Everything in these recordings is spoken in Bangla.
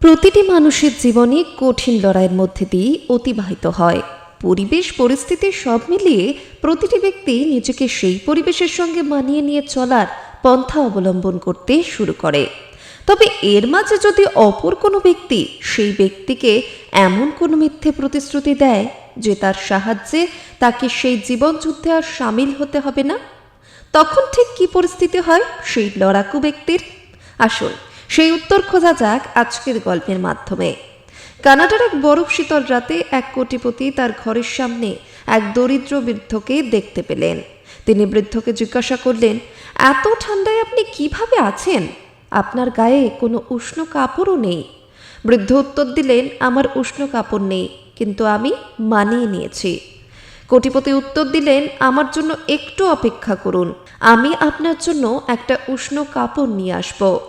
প্রতিটি মানুষের জীবনে কঠিন লড়াইয়ের মধ্যে দিয়ে অতিবাহিত হয়। পরিবেশ, পরিস্থিতি সব মিলিয়ে প্রতিটি ব্যক্তি নিজেকে সেই পরিবেশের সঙ্গে মানিয়ে নিয়ে চলার পন্থা অবলম্বন করতে শুরু করে। তবে এর মাঝে যদি অপর কোনো ব্যক্তি সেই ব্যক্তিকে এমন কোনো মিথ্যে প্রতিশ্রুতি দেয় যে তার সাহায্যে তাকে সেই জীবন যুদ্ধে আর সামিল হতে হবে না? তখন ঠিক কি পরিস্থিতি হয় সেই লড়াকু ব্যক্তির? আসুন সেই উত্তর খোঁজা যাক আজকের গল্পের মাধ্যমে। কানাডার এক বরফ শীতল রাতে এক কোটিপতি তার ঘরের সামনে এক দরিদ্র বৃদ্ধকে দেখতে পেলেন। তিনি বৃদ্ধকে জিজ্ঞাসা করলেন, এত ঠান্ডায় আপনি কীভাবে আছেন? আপনার গায়ে কোনো উষ্ণ কাপড়ও নেই। বৃদ্ধ উত্তর দিলেন, আমার উষ্ণ কাপড় নেই, কিন্তু আমি মানিয়ে নিয়েছি। কোটিপতি উত্তর দিলেন, আমার জন্য একটু অপেক্ষা করুন। আমি আপনার জন্য একটা উষ্ণ কাপড় নিয়ে আসব।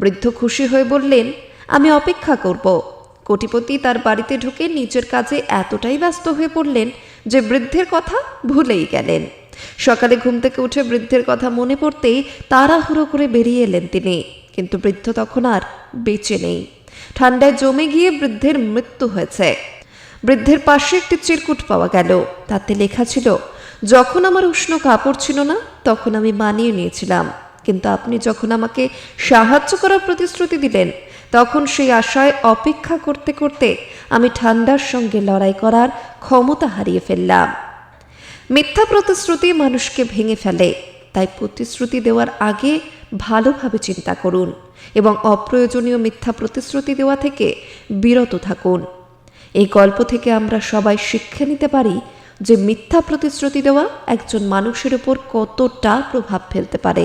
বৃদ্ধ খুশি হয়ে বললেন, আমি অপেক্ষা করব। কোটিপতি তার বাড়িতে ঢুকে নিজের কাজে এতটাই ব্যস্ত হয়ে পড়লেন যে বৃদ্ধের কথা ভুলেই গেলেন। সকালে ঘুম থেকে উঠে বৃদ্ধের কথা মনে পড়তেই তাড়াহুড়ো করে বেরিয়ে এলেন তিনি, কিন্তু বৃদ্ধ তখন আর বেঁচে নেই। ঠান্ডায় জমে গিয়ে বৃদ্ধের মৃত্যু হয়েছে। বৃদ্ধের পাশে একটি চিরকুট পাওয়া গেল, তাতে লেখা ছিল, যখন আমার উষ্ণ কাপড় ছিল না, তখন আমি মানিয়ে নিয়েছিলাম। কিন্তু আপনি যখন আমাকে সাহায্য করার প্রতিশ্রুতি দিলেন, তখন সেই আশায় অপেক্ষা করতে করতে আমি ঠান্ডার সঙ্গে লড়াই করার ক্ষমতা হারিয়ে ফেললাম। মিথ্যা প্রতিশ্রুতি মানুষকে ভেঙে ফেলে, তাই প্রতিশ্রুতি দেওয়ার আগে ভালোভাবে চিন্তা করুন এবং অপ্রয়োজনীয় মিথ্যা প্রতিশ্রুতি দেওয়া থেকে বিরত থাকুন। এই গল্প থেকে আমরা সবাই শিক্ষা নিতে পারি যে মিথ্যা প্রতিশ্রুতি দেওয়া একজন মানুষের উপর কতটা প্রভাব ফেলতে পারে।